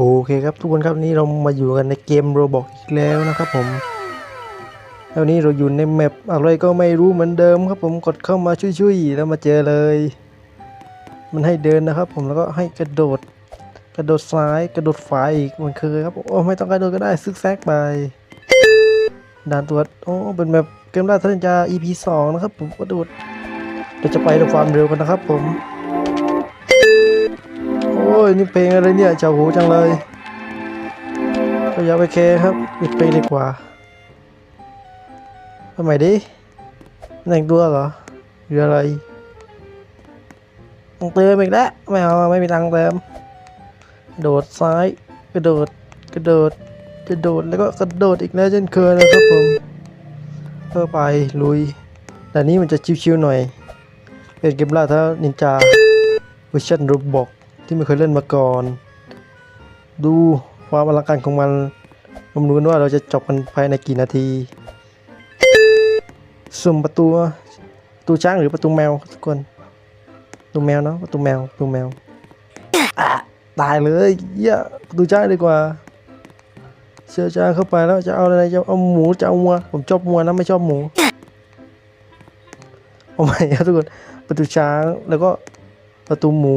โอเคครับทุกคนครับนี้เรามาอยู่กันในเกมโรบอกอีกแล้วนะครับผมแล้วนี้เราอยู่ในแมปอะไรก็ไม่รู้เหมือนเดิมครับผมกดเข้ามาช่วยๆแล้วมาเจอเลย มันให้เดินนะครับผมแล้วก็ให้กระโดด กระโดดซ้ายกระโดดขวาอีกมันคือครับโอ้ไม่ต้องกระโดดก็ได้ซึกแซกไปด่านตรวจโอ้เป็นแบบเกมล่าท้านจา EP สองนะครับผมกระโดดเราจะไปด้วยความเร็วกันนะครับผม ยนี่เพลงอะไรเนี่ยเจ้าหูจังเลยก็อย่าไปแคร์ครับปิดเพลงดีกว่าทำไมดิแต่งตัวเหรอหรืออะไรต้องเติมอีกแล้วไม่เอาไม่มีตังค์เติมโดดซ้ายกระโดดกระโดดกระโดดแล้วก็กระโดดอีกแล้วเช่นเคยนะครับผมเพื่อไปลุยแต่นี้มันจะชิวๆหน่อยเป็นเกมล่าท้านินจาเวอร์ชันรูบอก ที่ไม่เคยเล่นมาก่อน ดูความอลังการของมันมาดูกันว่าเราจะจบกันภายในกี่นาที สุ่มประตูประตูช้างหรือประตูแมวทุกคนประตูแมวเนาะประตูแมวประตูแมวตายเลยเหี้ยประตูช้างดีกว่าเชื่อช้างเข้าไปแล้วจะเอาอะไรจะเอาหมูจะเอาวัวผมชอบวัวนะไม่ชอบหมูเอาใหม่ครับทุกคนประตูช้างแล้วก็ประตูหมู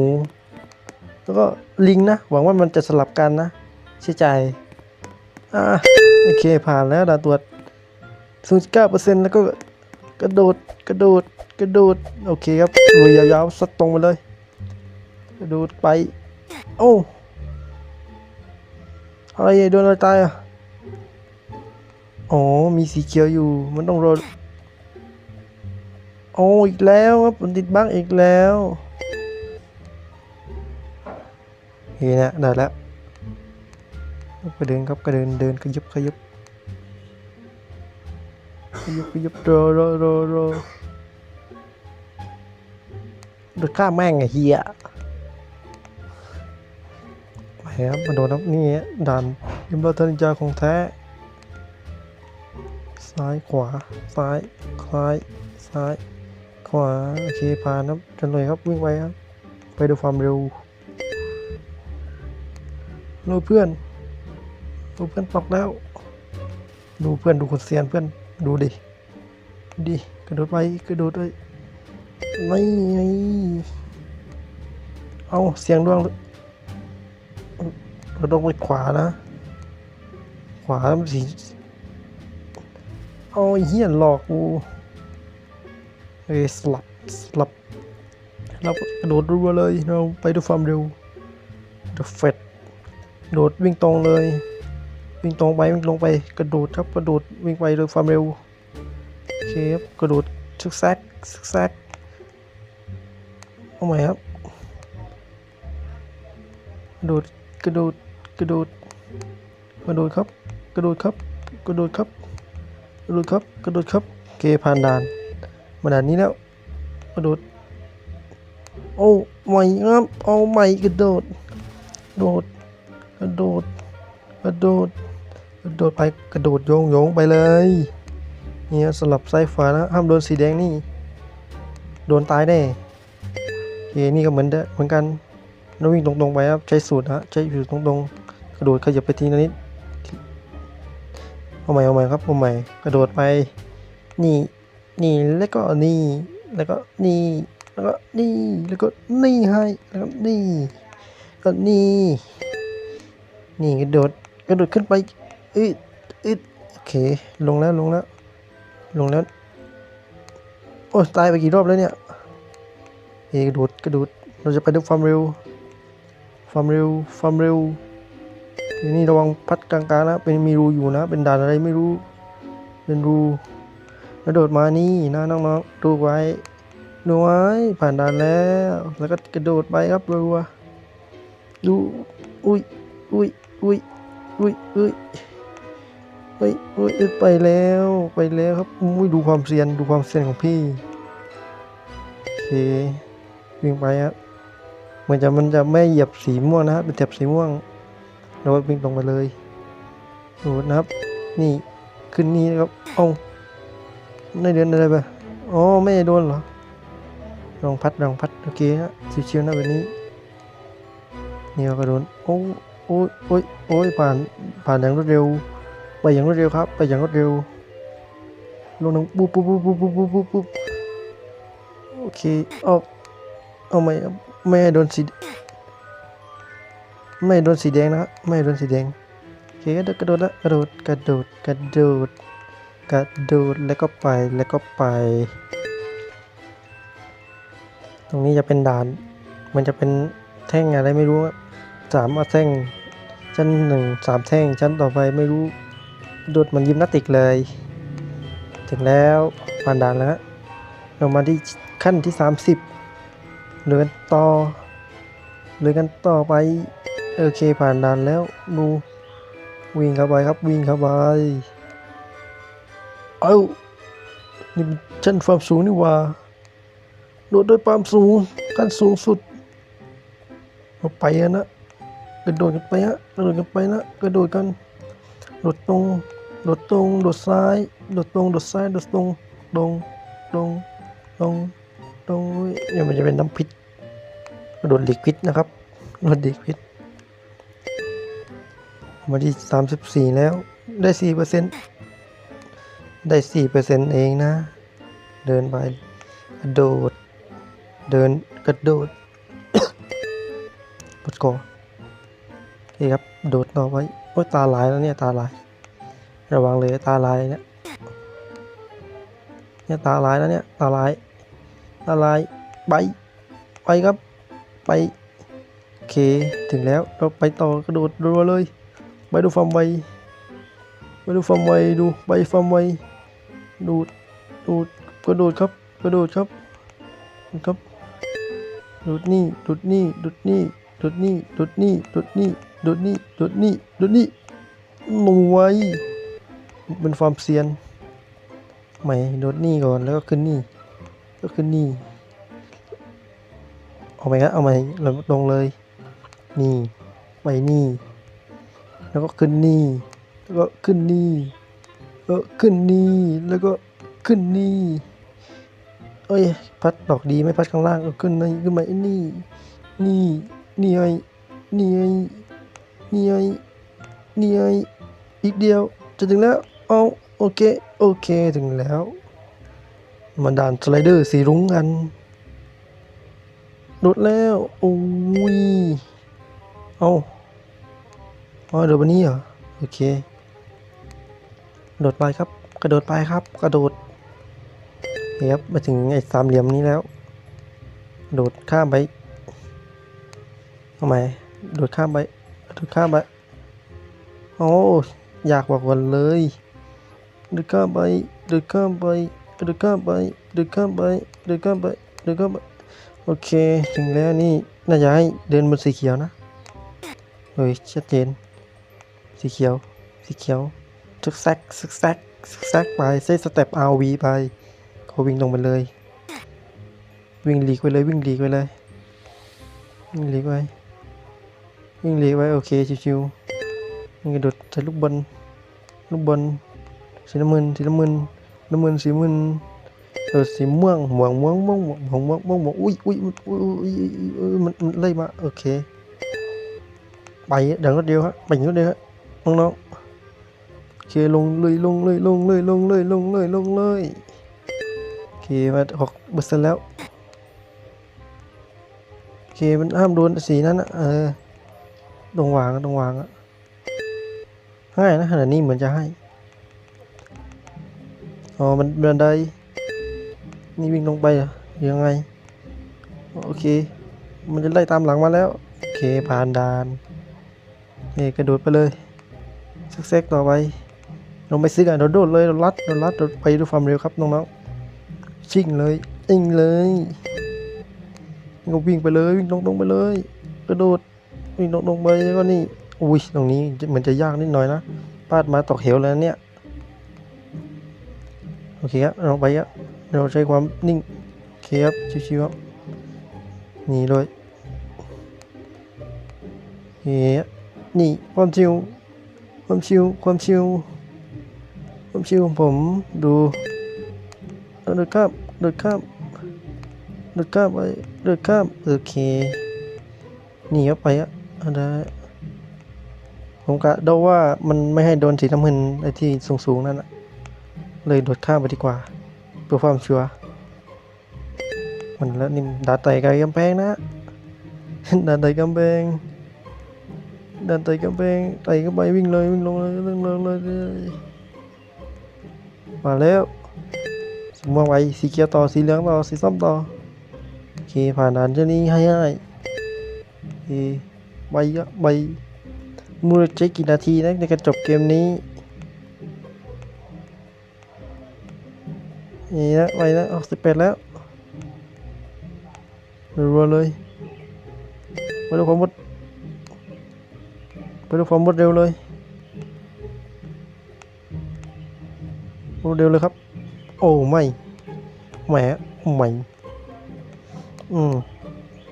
แล้วก็ลิงนะ หวังว่ามันจะสลับกันนะเชื่อใจอ่าโอเคผ่านแล้วด่านตรวจ09%แล้วก็กระโดดกระโดดกระโดดโอเคครับลุยยาวๆสัดตรงไปเลยกระโดดไปโอ้อะไรโดนอะไรตายอะอ๋อมีสีเขียวอยู่มันต้องรอโอ้อีกแล้วครับมันติดบั๊กอีกแล้ว โอเคนะได้แล้วก็เดินครับก็เดินเดินขยุบขยุบขยุบขยุบรอรอรอรอดูข้าแม่งไอ้เฮียไปครับมาโดนครับนี่ด่านยิมบอลเทนิจาของแท้ ซ้ายขวา ซ้ายซ้ายซ้าย ขวา โอเคผ่านครับจนเลยครับวิ่งไปครับ ไปดูความเร็ว ดูเพื่อนดูเพื่อนปอกแล้ว ดูเพื่อนดูคนเซียนเพื่อนดูดิดิกระโดดไปกระโดดไปไม่ไงเอาเสียงดวงเราต้องไปขวานะ ขวามันสีเอาเฮียนหลอกกูเอ้สลับสลับเรากระโดดรัวเลยเราไปด้วยความเร็ว The Fed โดดวิ่งตรงเลย วิ่งตรงไปวิ่งลงไปกระโดดครับกระโดดวิ่งไปด้วยความเร็วโอเคครับกระโดดซึกแซกซึกแซกเอาใหม่ครับกระโดดกระโดดกระโดดกระโดดครับ กระโดดครับ กระโดดครับ กระโดดครับ กระโดดครับเคผ่านด่านมาด่านนี้แล้วกระโดดโอ้ใหม่ครับเอาใหม่กระโดด โดด กระโดด กระโดด กระโดดไป กระโดดโยงโยงไปเลย เนี่ยสลับซ้ายขวานะ ห้ามโดนสีแดงนี่ โดนตายแน่โอเคนี่ก็เหมือนเดเหมือนกันแล้ววิ่งตรงๆไปครับ ใช้สูตรฮะ ใช้สูตรตรงๆ กระโดดขยับไปทีละนิด เอาใหม่เอาใหม่ครับเอาใหม่ กระโดดไป นี่ นี่ แล้วก็นี่ แล้วก็นี่ แล้วก็นี่ แล้วก็นี่ให้ แล้วก็นี่ก็นี่ นี่กระโดดกระโดดขึ้นไปอึดอึดโอเคลงแล้วลงแล้ว ลงแล้ว โอ้ตายไปกี่รอบแล้วเนี่ยเอกระโดดกระโดดเราจะไปด้วยความเร็วความเร็วความเร็วทีนี่ระวังพัดกลางๆนะเป็นมีรูอยู่นะ เป็นด่านอะไรไม่รู้ เป็นรูกระโดดมานี่นะน้องๆดูไว้ดูไว้ผ่านด่านแล้ว แล้วก็กระโดดไปครับรัวดูอุ้ย อุ้ยอุ้ยอุ้ยอุ้ยอุ้ยอุ้ยไปแล้วไปแล้วครับอุ้ยดูความเซียนดูความเซียนของพี่โอเควิ่งไปครับเหมือนจะมันจะไม่เหยียบสีม่วงนะครับเป็นแถบสีม่วงเราวิ่งตรงไปเลยโดดนะครับ นี่ขึ้นนี่นะครับเอาไม่เดินอะไรไปอ๋อไม่โดนเหรอลองพัดลองพัดโอเคฮะชิวๆนะแบบนี้นี่ก็โดนโอ้ โอ้ยโอ้ยโอ้ยผ่านผ่านอย่างรวดเร็ว ไปอย่างรวดเร็วครับ ไปอย่างรวดเร็วลงน้ำปุ๊บปุ๊บปุ๊บปุ๊บปุ๊บปุ๊บปุ๊บโอเคเอาเอาไม่ไม่โดนสีไม่โดนสีแดงนะครับไม่โดนสีแดงโอเคก็กระโดดละกระโดดกระโดดกระโดดกระโดดแล้วก็ไปแล้วก็ไป ตรงนี้จะเป็นด่าน มันจะเป็นแท่งอะไรไม่รู้ครับ สามแท่งชั้นหนึ่งสามแท่งชั้นต่อไปไม่รู้โดดมันยิมนาติกเลย ถึงแล้วผ่านด่านแล้วฮะเรามาที่ขั้นที่ 30เดินต่อเดินกันต่อไปโอเคผ่านด่านแล้วดูวิ่งเข้าไปครับวิ่งเข้าไปเอ้านี่ชั้นความสูงนี่ว่าโดดด้วยความสูงขั้นสูงสุดเราไปนะ กระโดดกันไปฮะกระโดดกันไปนะกระโดดกันโดดตรงโดดตรงโดดซ้ายโดดตรงโดดซ้ายโดดตรงตรงตรงตรงตรงเฮ้ยเนี่ยมันจะเป็นน้ำพิษกระโดดลีกพิษนะครับกระโดดลีกพิษมาที่สามสิบสี่แล้วได้สี่เปอร์เซ็นต์ได้สี่เปอร์เซ็นต์เองนะ เดินไปกระโดด เดินกระโดดปดคอ โอเครับโดดต่อไว้โอ้ยตาลายแล้วเนี่ยตาลาย ระวังเลยตาลายเนี่ยเนี่ยตาลายแล้วเนี่ยตาลายตาลายไปไปครับไปโอเคถึงแล้วเราไปต่อกระโดดรัวเลยไปดูฟาร์มไวไปดูฟาร์มไวดูไปฟาร์มไวดูดดูดกระโดดครับกระโดดครับครับดูดนี่ดูดนี่ดูดนี่ดูดนี่ดูดนี่ดูดนี่ ดูดนี่ดูดนี่ดูดนี่หน่วยเป็นความเซียนใหม่ดูดนี่ก่อนแล้วก็ขึ้นนี่ก็ขึ้นนี่เอาไหมครับเอาไหมเราลงเลย นี่ไปนี่ แล้วก็ขึ้นนี่ แล้วก็ขึ้นนี่แล้วก็ขึ้นนี่แล้วก็ขึ้นนี่เอ้ยพัดดอกดีไม่พัดข้างล่างเอาขึ้นในขึ้นมาไอ้นี่นี่นี่ไงนี่ไง นี่ไงนี่ไงอีกเดียวจะถึงแล้วเอาโอเค โอเคถึงแล้ว มาด่านสไลเดอร์สีรุ้งกันโดดแล้วโอ้ยเอาอ๋อโดดบนนี้เหรอโอเคโดดไปครับ กระโดดไปครับ กระโดดนี่ครับมาถึงไอ้สามเหลี่ยมนี้แล้ว โดดข้ามไปทำไมโดดข้ามไป โดดข้ามไปโอ้อยากบอกวันเลยดดข้ามไปดดข้ามไปดดข้ามไปดดข้ามไปดดข้ามไปดดข้ามไปโอเคถึงแล้วนี่น่าจะให้เดินบนสีเขียวนะเฮ้ยชัดเจนสีเขียวสีเขียวซึกแซกซึกแซกซึกแซกไปเซตสเต็ปอาวีไปเขาวิ่งลงไปเลย วิ่งหลีกไปเลยวิ่งหลีกไปเลยวิ่งหลีกไป วิ่งหลีกไปโอเคชิวๆวิ่งกระโดดใส่ลูกบอลลูกบอลสีน้ำเงินสีน้ำเงินน้ำเงินสีน้ำเงินเออสีม่วงม่วงม่วงม่วงม่วงม่วงม่วงม่วงม่วงอุ้ยอุ้ยอุ้ยอุ้ยอุ้ยอุ้ยมันมันไล่มาโอเคไปเดี๋ยวก็เดียวฮะไปอย่างก็เดียวฮะน้องๆโอเคลงเลยลงเลยลงเลยลงเลยลงเลยลงเลยโอเคมาหกเปอร์เซ็นต์แล้วโอเคมันห้ามโดนสีนั้นนะเออ ตรงวางตรงวางอะง่ายนะขนาดนี้เหมือนจะให้ อ๋อ มันบันไดนี่วิ่งลงไปเหรอยังไง โอเค มันจะไล่ตามหลังมาแล้ว โอเค ผ่านด่านโอเคกระโดดไปเลยเซ็กๆต่อไปลงไปซื้อกันโดดเลยโดดลัดโดดลัดโดดไปด้วยความเร็วครับน้องๆชิ่งเลยอิงเลยก็วิ่งไปเลยวิ่งตรงๆไปเลย กระโดด วิ่งตรงไปแล้วก็นี่ อุ้ยตรงนี้เหมือนจะยากนิดหน่อยนะพาดมาตกเหวแล้วเนี่ย โอเคครับเราไปครับเราใช้ความนิ่ง โอเคครับ ชิวๆครับ นี่เลยเฮ้ยนี่ความชิว ความชิว ความชิว ความชิวของผมดูโดดข้ามโดดข้ามโดดข้ามไปโดดข้ามโอเค นี่ครับไปอะอัน ได้ผมกะเดาว่ามันไม่ให้โดนสีน้ำเงินไอ้ที่สูงๆนั่นอะเลยโดดข้ามไปดีกว่า เพื่อความชัวร์มันแล้วนี่ดาไต่ไกลกำแพงนะดาไต่กำแพงดาไต่กำแพงไต่เข้าไปวิ่งเลยวิ่งลงเลยวิ่งลงเลยเลยมาแล้วสีม่วงไปสีเขียวต่อสีเหลืองต่อสีส้มต่อโอเคผ่านด่านเจ้านี้ให้ง่า ยโอเคไปก็ไปมูลใช้กี่นาทีนะในการจบเกมนี้นี่นะไปนะออกสิบแปดแล้วรัวเลยไปดูความมดไปดูความมดเร็วเลยรวดเร็วเลยครับ โอ้ไม่แหมไม่อืม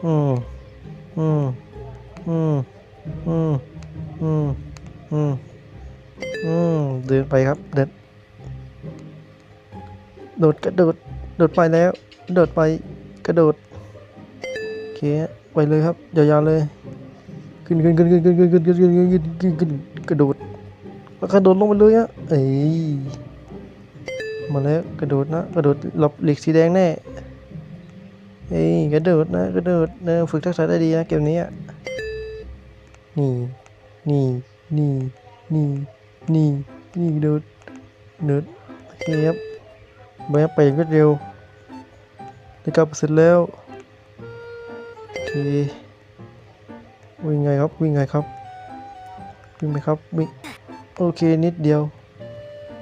อืมอืม อืมอืมอืมอืมอืมเดินไปครับ เดินโดดกระโดดโดดไปแล้ว โดดไปกระโดดโอเคไปเลยครับยาวๆเลย ขึ้นขึ้นขึ้นขึ้นขึ้นขึ้นขึ้นขึ้นขึ้นขึ้นขึ้นขึ้นกระโดดแล้วกระโดดลงไปเลยอะเอ้ยมาแล้วกระโดดนะกระโดดหลบหลีกสีแดงแน่เอ้ยกระโดดนะกระโดดเนะฝึกทักษะได้ดีนะเกมนี้อะ นี่นี่นี่นี่นี่นี่เดินเดินโอเคครับแม้ไปอย่างรวดเร็วได้เก้าเปอร์เซ็นต์แล้วโอเควิ่งไงครับวิ่งไงครับวิ่งไปครับวิ่งโอเคนิดเดียว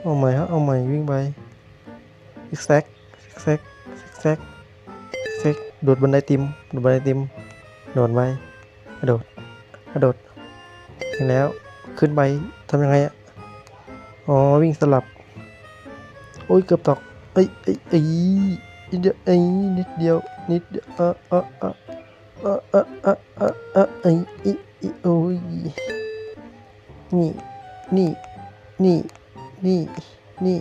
เอาใหม่ครับเอาใหม่วิ่งไปซิกแซกซิกแซกซิกแซกซิกแซกโดดบันไดติมโดดบันไดติมโดดไปกระโดด กระโดดถึงแล้วขึ้นไปทำยังไงอะอ๋อวิ่งสลับโอ้ยเกือบตกเอ้ยเอ้ยเอ้ยนิดเดียวเอ้ยนิดเดียวนิดเดียวเออเออเออเออเออเออเออเออเอ้ยอีอีโอ้ยนี่นี่นี่นี่นี่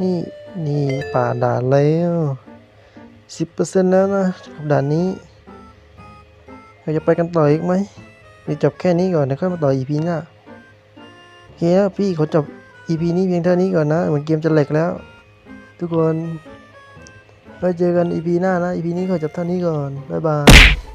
นี่นี่ป่าดด่านแล้วสิบเปอร์เซ็นต์แล้วนะกับด่านนี้เราจะไปกันต่ออีกไหม จะจบแค่นี้ก่อนเดี๋ยวค่อยมาต่อ EP หน้าโอเคนะพี่ขอจบ EP นี้เพียงเท่านี้ก่อนนะ เหมือนเกมจะเหลกแล้ว ทุกคนไว้เจอกัน EP หน้านะ EP นี้ขอจบเท่านี้ก่อน บ๊ายบาย